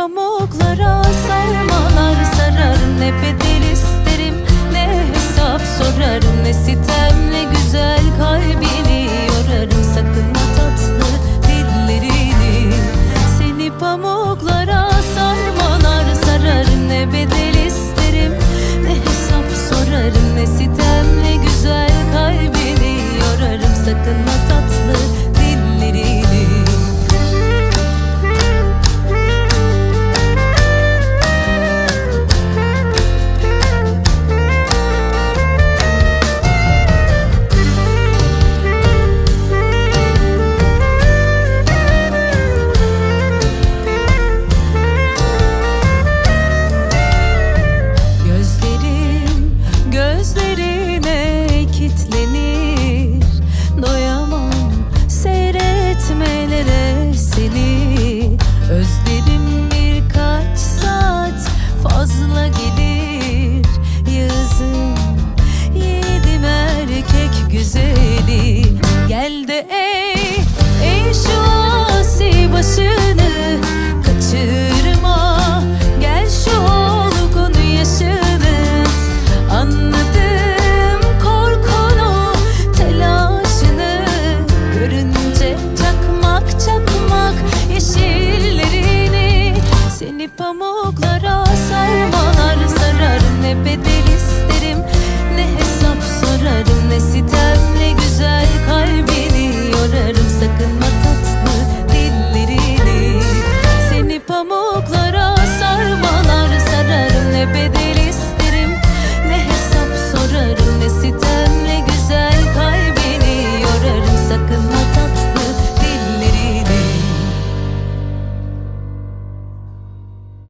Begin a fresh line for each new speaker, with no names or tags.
Pamuklara sarmalar sarar nefetim gelir yazın. Yedim erkek güzeli.